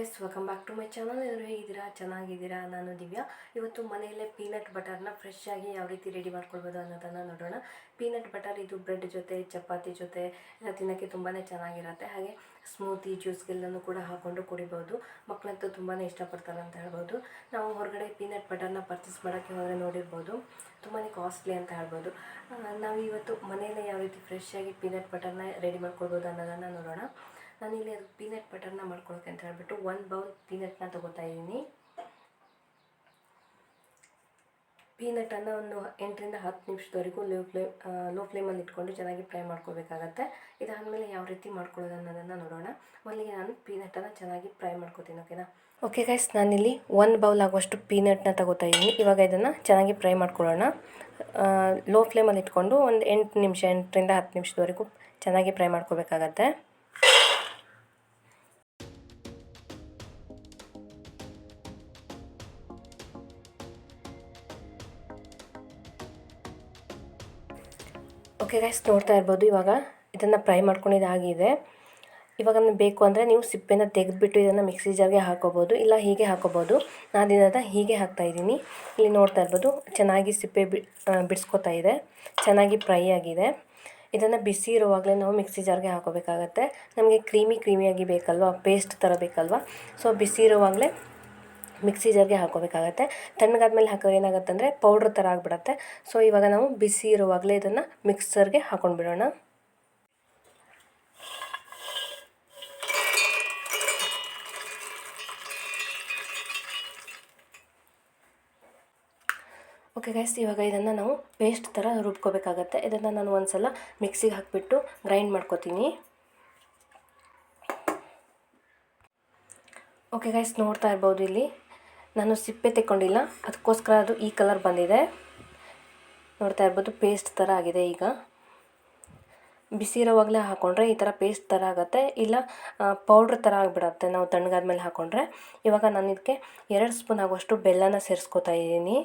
Guys welcome back to my channel ಎಲ್ಲರೂ ಹೇಗಿದ್ದೀರಾ? ಚೆನ್ನಾಗಿದ್ದೀರಾ? ನಾನು ದಿವ್ಯಾ. ಇವತ್ತು ಮನೆಯಲ್ಲೇ ಪೀನಟ್ ಬಟರ್ನ ಫ್ರೆಶ್ ಆಗಿ ಯಾವ ರೀತಿ ರೆಡಿ ಮಾಡ್ಕೊಳ್ಬೋದು ಅನ್ನೋದನ್ನು ನೋಡೋಣ. ಪೀನಟ್ ಬಟರ್ ಇದು ಬ್ರೆಡ್ ಜೊತೆ, ಚಪಾತಿ ಜೊತೆ ತಿನ್ನೋಕ್ಕೆ ತುಂಬಾ ಚೆನ್ನಾಗಿರುತ್ತೆ. ಹಾಗೆ ಸ್ಮೂತಿ ಜ್ಯೂಸ್ಗೆಲ್ಲನೂ ಕೂಡ ಹಾಕ್ಕೊಂಡು ಕುಡಿಬೋದು. ಮಕ್ಕಳಂತೂ ತುಂಬಾ ಇಷ್ಟಪಡ್ತಾರೆ ಅಂತ ಹೇಳ್ಬೋದು. ನಾವು ಹೊರಗಡೆ ಪೀನಟ್ ಬಟರ್ನ ಪರ್ಚೇಸ್ ಮಾಡೋಕ್ಕೆ ಹೋದರೆ ನೋಡಿರ್ಬೋದು. ತುಂಬಾ ಕಾಸ್ಟ್ಲಿ ಅಂತ ಹೇಳ್ಬೋದು. ನಾವು ಇವತ್ತು ಮನೆಯಲ್ಲೇ ಯಾವ ರೀತಿ ಫ್ರೆಶ್ ಆಗಿ ಪೀನಟ್ ಬಟರ್ನ ರೆಡಿ ಮಾಡ್ಕೊಳ್ಬೋದು ಅನ್ನೋದನ್ನು ನೋಡೋಣ. ನಾನಿಲ್ಲಿ ಅದು ಪೀನಟ್ ಬಟರ್ನ ಮಾಡ್ಕೊಳಕ್ಕೆ ಅಂತ ಹೇಳ್ಬಿಟ್ಟು ಒಂದು ಬೌಲ್ ಪೀನಟ್ನ ತೊಗೋತಾ ಇದ್ದೀನಿ ಪೀನಟನ್ನು ಒಂದು ಎಂಟರಿಂದ ಹತ್ತು ನಿಮಿಷದವರೆಗೂ ಲೋ ಫ್ಲೇಮ್ ಲೋ ಫ್ಲೇಮಲ್ಲಿ ಇಟ್ಕೊಂಡು ಚೆನ್ನಾಗಿ ಫ್ರೈ ಮಾಡ್ಕೋಬೇಕಾಗತ್ತೆ. ಇದಾದಮೇಲೆ ಯಾವ ರೀತಿ ಮಾಡ್ಕೊಳ್ಳೋದು ಅನ್ನೋದನ್ನು ನೋಡೋಣ. ಮೊದಲಿಗೆ ನಾನು ಪೀನಟನ್ನು ಚೆನ್ನಾಗಿ ಫ್ರೈ ಮಾಡ್ಕೋತೀನಿ ಓಕೆನಾ ಓಕೆ ಗೈಸ್ ನಾನಿಲ್ಲಿ ಒಂದು ಬೌಲ್ ಆಗುವಷ್ಟು ಪೀನಟ್ನ ತಗೋತಾ ಇದ್ದೀನಿ ಇವಾಗ ಇದನ್ನು ಚೆನ್ನಾಗಿ ಫ್ರೈ ಮಾಡ್ಕೊಳ್ಳೋಣ. ಲೋ ಫ್ಲೇಮಲ್ಲಿ ಇಟ್ಕೊಂಡು ಒಂದು ಎಂಟು ನಿಮಿಷ, ಎಂಟರಿಂದ ಹತ್ತು ನಿಮಿಷದವರೆಗೂ ಚೆನ್ನಾಗಿ ಫ್ರೈ ಮಾಡ್ಕೋಬೇಕಾಗತ್ತೆ. ಓಕೆ ಗೈಸ್ ನೋಡ್ತಾ ಇರ್ಬೋದು ಇವಾಗ. ಇದನ್ನು ಫ್ರೈ ಮಾಡ್ಕೊಂಡಿದ್ದಾಗಿದೆ ಇವಾಗ ಬೇಕು ಅಂದರೆ ನೀವು ಸಿಪ್ಪೆನ ತೆಗೆದುಬಿಟ್ಟು ಇದನ್ನು ಮಿಕ್ಸಿ ಜಾರ್ಗೆ ಹಾಕೋಬೋದು, ಇಲ್ಲ ಹೀಗೆ ಹಾಕೋಬೋದು. ನಾನು ಇದನ್ನು ಹೀಗೆ ಹಾಕ್ತಾ ಇದ್ದೀನಿ. ಇಲ್ಲಿ ನೋಡ್ತಾ ಇರ್ಬೋದು, ಚೆನ್ನಾಗಿ ಸಿಪ್ಪೆ ಬಿ ಇದೆ. ಚೆನ್ನಾಗಿ ಫ್ರೈ ಆಗಿದೆ. ಇದನ್ನು ಬಿಸಿ ಇರುವಾಗಲೇ ನಾವು ಮಿಕ್ಸಿ ಜಾರ್ಗೆ ಹಾಕೋಬೇಕಾಗತ್ತೆ. ನಮಗೆ ಕ್ರೀಮಿ, ಕ್ರೀಮಿಯಾಗಿ ಬೇಕಲ್ವಾ? ಪೇಸ್ಟ್ ಥರ ಬೇಕಲ್ವಾ? ಸೊ ಬಿಸಿ ಇರುವಾಗಲೇ ಮಿಕ್ಸಿ ಜಾರ್ಗೆ ಹಾಕೋಬೇಕಾಗತ್ತೆ ತಣ್ಣಗಾದ್ಮೇಲೆ ಹಾಕಿದ್ರೆ ಏನಾಗುತ್ತೆ ಅಂದರೆ ಪೌಡ್ರ್ ಥರ ಆಗಿಬಿಡತ್ತೆ. ಸೊ ಇವಾಗ ನಾವು ಬಿಸಿ ಇರುವಾಗಲೇ ಇದನ್ನು ಮಿಕ್ಸರ್ಗೆ ಹಾಕೊಂಡು ಬಿಡೋಣ ಓಕೆ ಗೈಸ್ ಇವಾಗ ಇದನ್ನು ನಾವು ಪೇಸ್ಟ್ ಥರ ರುಬ್ಕೋಬೇಕಾಗತ್ತೆ. ಇದನ್ನು ನಾನು ಒಂದು ಸಲ ಮಿಕ್ಸಿಗೆ ಹಾಕಿಬಿಟ್ಟು ಗ್ರೈಂಡ್ ಮಾಡ್ಕೋತೀನಿ. ಓಕೆ ಗೈಸ್ ನೋಡ್ತಾ ಇರ್ಬೋದು ಇಲ್ಲಿ. ನಾನು ಸಿಪ್ಪೆ ತೆಕ್ಕೊಂಡಿಲ್ಲ. ಅದಕ್ಕೋಸ್ಕರ ಅದು ಈ ಕಲರ್ ಬಂದಿದೆ. ನೋಡ್ತಾ ಇರ್ಬೋದು ಪೇಸ್ಟ್ ಥರ ಆಗಿದೆ ಈಗ. ಬಿಸಿ ಇರೋವಾಗಲೇ ಹಾಕ್ಕೊಂಡ್ರೆ ಈ ಥರ ಪೇಸ್ಟ್ ಥರ ಆಗುತ್ತೆ. ಇಲ್ಲ ಪೌಡ್ರ್ ಥರ ಆಗಿಬಿಡತ್ತೆ ನಾವು ತಣ್ಣಗಾದ್ಮೇಲೆ ಹಾಕ್ಕೊಂಡ್ರೆ ಇವಾಗ ನಾನು ಇದಕ್ಕೆ ಎರಡು ಸ್ಪೂನ್ ಆಗುವಷ್ಟು ಬೆಲ್ಲನ ಸೇರಿಸ್ಕೊತಾ ಇದ್ದೀನಿ.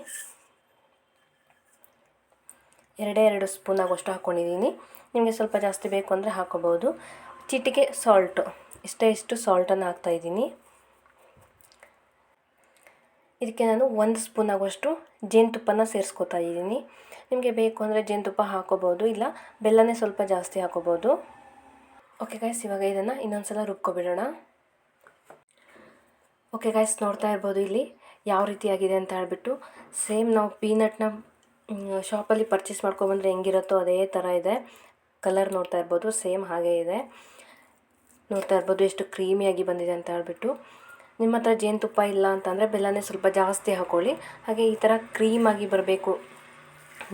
ಎರಡೇ ಎರಡು ಸ್ಪೂನ್ ಆಗುವಷ್ಟು ಹಾಕ್ಕೊಂಡಿದ್ದೀನಿ ನಿಮಗೆ ಸ್ವಲ್ಪ ಜಾಸ್ತಿ ಬೇಕು ಅಂದರೆ ಹಾಕೋಬೋದು. ಚಿಟಿಕೆ ಸಾಲ್ಟು. ಇಷ್ಟೇ ಇಷ್ಟು ಸಾಲ್ಟನ್ನು ಹಾಕ್ತಾಯಿದ್ದೀನಿ ಇದಕ್ಕೆ ನಾನು ಒಂದು ಸ್ಪೂನ್ ಆಗುವಷ್ಟು ಜೇನುತುಪ್ಪನ ಸೇರಿಸ್ಕೋತಾ ಇದ್ದೀನಿ. ನಿಮಗೆ ಬೇಕು ಅಂದರೆ ಜೇನುತುಪ್ಪ ಹಾಕೋಬೋದು, ಇಲ್ಲ ಬೆಲ್ಲನೇ ಸ್ವಲ್ಪ ಜಾಸ್ತಿ ಹಾಕೋಬೋದು. ಓಕೆ ಗಾಯ್ಸ್ ಇವಾಗ ಇದನ್ನು ಇನ್ನೊಂದು ಸಲ ರುಬ್ಕೊಬಿಡೋಣ. ಓಕೆ ಗಾಯ್ಸ್ ನೋಡ್ತಾ ಇರ್ಬೋದು ಇಲ್ಲಿ ಯಾವ ರೀತಿಯಾಗಿದೆ ಅಂತ ಹೇಳ್ಬಿಟ್ಟು. ಸೇಮ್ ನಾವು ಪೀನಟ್ನ ಶಾಪಲ್ಲಿ ಪರ್ಚೇಸ್ ಮಾಡ್ಕೊಬಂದ್ರೆ ಹೆಂಗಿರುತ್ತೋ ಅದೇ ಥರ ಇದೆ. ಕಲರ್ ನೋಡ್ತಾ ಇರ್ಬೋದು ಸೇಮ್ ಹಾಗೇ ಇದೆ. ನೋಡ್ತಾ ಇರ್ಬೋದು ಎಷ್ಟು ಕ್ರೀಮಿಯಾಗಿ ಬಂದಿದೆ ಅಂತ ಹೇಳ್ಬಿಟ್ಟು. ನಿಮ್ಮ ಹತ್ರ ಜೇನುತುಪ್ಪ ಇಲ್ಲ ಅಂತಂದರೆ ಬೆಲ್ಲನೇ ಸ್ವಲ್ಪ ಜಾಸ್ತಿ ಹಾಕ್ಕೊಳ್ಳಿ ಹಾಗೆ ಈ ಥರ ಕ್ರೀಮಾಗಿ ಬರಬೇಕು.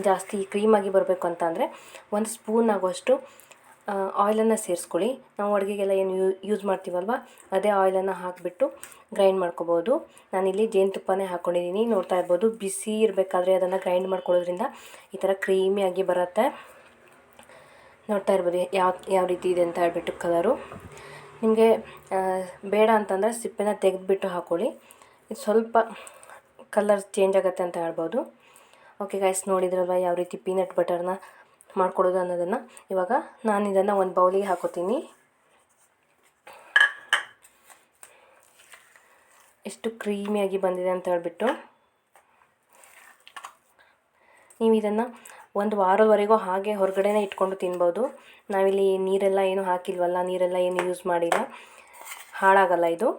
ಜಾಸ್ತಿ ಕ್ರೀಮಾಗಿ ಬರಬೇಕು ಅಂತಂದರೆ ಒಂದು ಸ್ಪೂನ್ ಆಗುವಷ್ಟು ಆಯಿಲನ್ನು ಸೇರಿಸ್ಕೊಳ್ಳಿ. ನಾವು ಅಡುಗೆಗೆಲ್ಲ ಏನು ಯೂ ಯೂಸ್ ಮಾಡ್ತೀವಲ್ವ? ಅದೇ ಆಯಿಲನ್ನು ಹಾಕಿಬಿಟ್ಟು ಗ್ರೈಂಡ್ ಮಾಡ್ಕೋಬೋದು. ನಾನಿಲ್ಲಿ ಜೇನುತುಪ್ಪನೇ ಹಾಕ್ಕೊಂಡಿದ್ದೀನಿ ನೋಡ್ತಾ ಇರ್ಬೋದು, ಬಿಸಿ ಇರಬೇಕಾದ್ರೆ ಅದನ್ನು ಗ್ರೈಂಡ್ ಮಾಡ್ಕೊಳ್ಳೋದ್ರಿಂದ ಈ ಥರ ಕ್ರೀಮಿಯಾಗಿ ಬರುತ್ತೆ. ನೋಡ್ತಾ ಇರ್ಬೋದು, ಯಾವ ಯಾವ ರೀತಿ ಇದೆ ಅಂತ ಹೇಳ್ಬಿಟ್ಟು ಕಲರು ನಿಮಗೆ ಬೇಡ ಅಂತಂದರೆ ಸಿಪ್ಪೆನ ತೆಗೆದುಬಿಟ್ಟು ಹಾಕ್ಕೊಳ್ಳಿ ಇದು ಸ್ವಲ್ಪ ಕಲರ್ ಚೇಂಜ್ ಆಗುತ್ತೆ ಅಂತ ಹೇಳ್ಬೋದು. ಓಕೆ ಗೈಸ್ ನೋಡಿದ್ರಲ್ವ ಯಾವ ರೀತಿ ಪೀನಟ್ ಬಟರ್ನ ಮಾಡ್ಕೊಡೋದು ಅನ್ನೋದನ್ನು? ಇವಾಗ ನಾನು ಇದನ್ನು ಒಂದು ಬೌಲಿಗೆ ಹಾಕೋತೀನಿ. ಎಷ್ಟು ಕ್ರೀಮಿಯಾಗಿ ಬಂದಿದೆ ಅಂತ ಹೇಳ್ಬಿಟ್ಟು. ನೀವು ಇದನ್ನು ಒಂದು ವಾರದವರೆಗೂ ಹಾಗೆ ಹೊರಗಡೆನೇ ಇಟ್ಕೊಂಡು ತಿನ್ಬೋದು. ನಾವಿಲ್ಲಿ ನೀರೆಲ್ಲ ಏನು ಹಾಕಿಲ್ವಲ್ಲ, ನೀರೆಲ್ಲ ಏನು ಯೂಸ್ ಮಾಡಿಲ್ಲ. ಹಾಳಾಗಲ್ಲ ಇದು.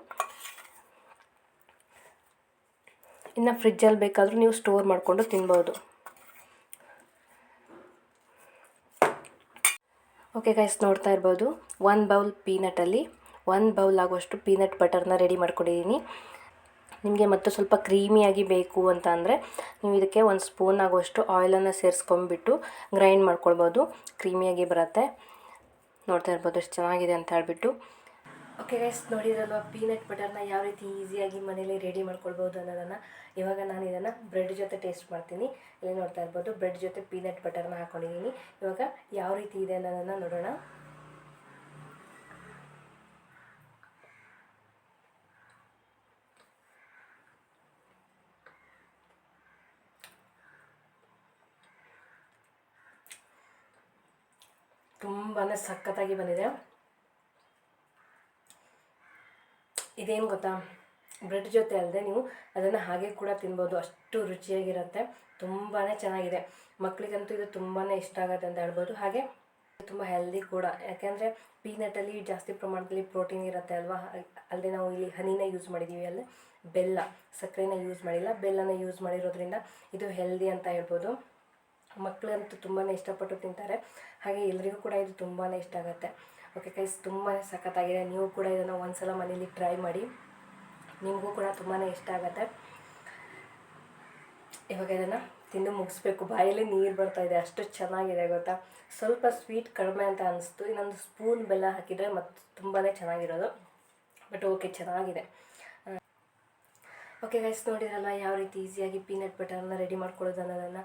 ಇನ್ನು ಫ್ರಿಜ್ಜಲ್ಲಿ ಬೇಕಾದರೂ ನೀವು ಸ್ಟೋರ್ ಮಾಡಿಕೊಂಡು ತಿನ್ಬೋದು. ಓಕೆ ಗೈಸ್ ನೋಡ್ತಾ ಇರ್ಬೋದು. ಒಂದು ಬೌಲ್ ಪೀನಟಲ್ಲಿ ಒಂದು ಬೌಲ್ ಆಗುವಷ್ಟು ಪೀನಟ್ ಬಟರ್ನ ರೆಡಿ ಮಾಡ್ಕೊಂಡಿದ್ದೀನಿ ನಿಮಗೆ ಮತ್ತು ಸ್ವಲ್ಪ ಕ್ರೀಮಿಯಾಗಿ ಬೇಕು ಅಂತ ಅಂದರೆ ನೀವು ಇದಕ್ಕೆ ಒಂದು ಸ್ಪೂನ್ ಆಗುವಷ್ಟು ಆಯಿಲನ್ನು ಸೇರಿಸ್ಕೊಂಡ್ಬಿಟ್ಟು ಗ್ರೈಂಡ್ ಮಾಡ್ಕೊಳ್ಬೋದು. ಕ್ರೀಮಿಯಾಗಿ ಬರುತ್ತೆ. ನೋಡ್ತಾ ಇರ್ಬೋದು ಎಷ್ಟು ಚೆನ್ನಾಗಿದೆ ಅಂತ ಹೇಳ್ಬಿಟ್ಟು. ಓಕೆ ಗೈಸ್ ನೋಡಿದ್ರಲ್ವ ಪೀನಟ್ ಬಟರ್ನ ಯಾವ ರೀತಿ ಈಸಿಯಾಗಿ ಮನೇಲಿ ರೆಡಿ ಮಾಡ್ಕೊಳ್ಬೋದು ಅನ್ನೋದನ್ನು. ಇವಾಗ ನಾನು ಇದನ್ನು ಬ್ರೆಡ್ ಜೊತೆ ಟೇಸ್ಟ್ ಮಾಡ್ತೀನಿ. ಇಲ್ಲಿ ನೋಡ್ತಾ ಇರ್ಬೋದು ಬ್ರೆಡ್ ಜೊತೆ ಪೀನಟ್ ಬಟರ್ನ ಹಾಕ್ಕೊಂಡಿದ್ದೀನಿ ಇವಾಗ ಯಾವ ರೀತಿ ಇದೆ ಅನ್ನೋದನ್ನು ನೋಡೋಣ. ತುಂಬಾ ಸಖತ್ತಾಗಿ ಬಂದಿದೆ. ಇದೇನು ಗೊತ್ತಾ? ಬ್ರೆಡ್ ಜೊತೆ ಅಲ್ಲದೆ ನೀವು ಅದನ್ನು ಹಾಗೆ ಕೂಡ ತಿನ್ಬೋದು. ಅಷ್ಟು ರುಚಿಯಾಗಿರುತ್ತೆ. ತುಂಬಾ ಚೆನ್ನಾಗಿದೆ. ಮಕ್ಕಳಿಗಂತೂ ಇದು ತುಂಬಾ ಇಷ್ಟ ಆಗುತ್ತೆ ಅಂತ ಹೇಳ್ಬೋದು. ಹಾಗೆ ತುಂಬ ಹೆಲ್ದಿ ಕೂಡ. ಯಾಕೆಂದರೆ ಪೀನಟಲ್ಲಿ ಜಾಸ್ತಿ ಪ್ರಮಾಣದಲ್ಲಿ ಪ್ರೋಟೀನ್ ಇರುತ್ತೆ ಅಲ್ವಾ? ಅಲ್ಲದೆ ನಾವು ಇಲ್ಲಿ ಹನಿನ ಯೂಸ್ ಮಾಡಿದ್ದೀವಿ ಅಲ್ಲದೆ ಬೆಲ್ಲ. ಸಕ್ಕರೆನ ಯೂಸ್ ಮಾಡಿಲ್ಲ. ಬೆಲ್ಲನ ಯೂಸ್ ಮಾಡಿರೋದ್ರಿಂದ ಇದು ಹೆಲ್ದಿ ಅಂತ ಹೇಳ್ಬೋದು. ಮಕ್ಕಳಂತೂ ತುಂಬಾ ಇಷ್ಟಪಟ್ಟು ತಿಂತಾರೆ. ಹಾಗೆ ಎಲ್ಲರಿಗೂ ಕೂಡ ಇದು ತುಂಬಾ ಇಷ್ಟ ಆಗುತ್ತೆ. ಓಕೆ ಕೈಸ್ ತುಂಬಾ ಸಖತ್ತಾಗಿದೆ. ನೀವು ಕೂಡ ಇದನ್ನು ಒಂದ್ಸಲ ಮನೇಲಿ ಟ್ರೈ ಮಾಡಿ. ನಿಮಗೂ ಕೂಡ ತುಂಬಾ ಇಷ್ಟ ಆಗುತ್ತೆ. ಇವಾಗ ಇದನ್ನು ತಿಂದು ಮುಗಿಸ್ಬೇಕು. ಬಾಯಲ್ಲಿ ನೀರು ಬರ್ತಾ ಇದೆ. ಅಷ್ಟು ಚೆನ್ನಾಗಿದೆ ಗೊತ್ತಾ? ಸ್ವಲ್ಪ ಸ್ವೀಟ್ ಕಡಿಮೆ ಅಂತ ಅನಿಸ್ತು. ಇನ್ನೊಂದು ಸ್ಪೂನ್ ಬೆಲ್ಲ ಹಾಕಿದರೆ ಮತ್ತು ತುಂಬಾ ಚೆನ್ನಾಗಿರೋದು. ಬಟ್ ಓಕೆ ಚೆನ್ನಾಗಿದೆ. ಓಕೆ ಗೈಸ್ ನೋಡಿದ್ರಲ್ಲ, ಯಾವ ರೀತಿ ಈಸಿಯಾಗಿ ಪೀನಟ್ ಬಟರ್ನ ರೆಡಿ ಮಾಡ್ಕೊಳ್ಳೋದು ಅನ್ನೋದನ್ನು?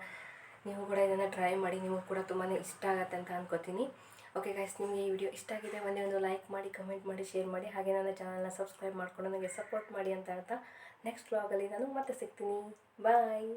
ನೀವು ಕೂಡ ಇದನ್ನು ಟ್ರೈ ಮಾಡಿ, ನಿಮಗೆ ಕೂಡ ತುಂಬಾ ಇಷ್ಟ ಆಗುತ್ತೆ ಅಂತ ಅನ್ಕೋತೀನಿ. ಓಕೆ ಗೈಸ್ ನಿಮಗೆ ಈ ವಿಡಿಯೋ ಇಷ್ಟ ಆಗಿದೆ, ಒಂದೇ ಒಂದು ಲೈಕ್ ಮಾಡಿ ಕಮೆಂಟ್ ಮಾಡಿ ಶೇರ್ ಮಾಡಿ, ಹಾಗೆ ನನ್ನ ಚಾನಲ್ನ ಸಬ್ಸ್ಕ್ರೈಬ್ ಮಾಡ್ಕೊಂಡು ನನಗೆ ಸಪೋರ್ಟ್ ಮಾಡಿ ಅಂತ ಹೇಳ್ತಾ ನೆಕ್ಸ್ಟ್ ವ್ಲಾಗಲ್ಲಿ ನಾನು ಮತ್ತೆ ಸಿಗ್ತೀನಿ. ಬಾಯ್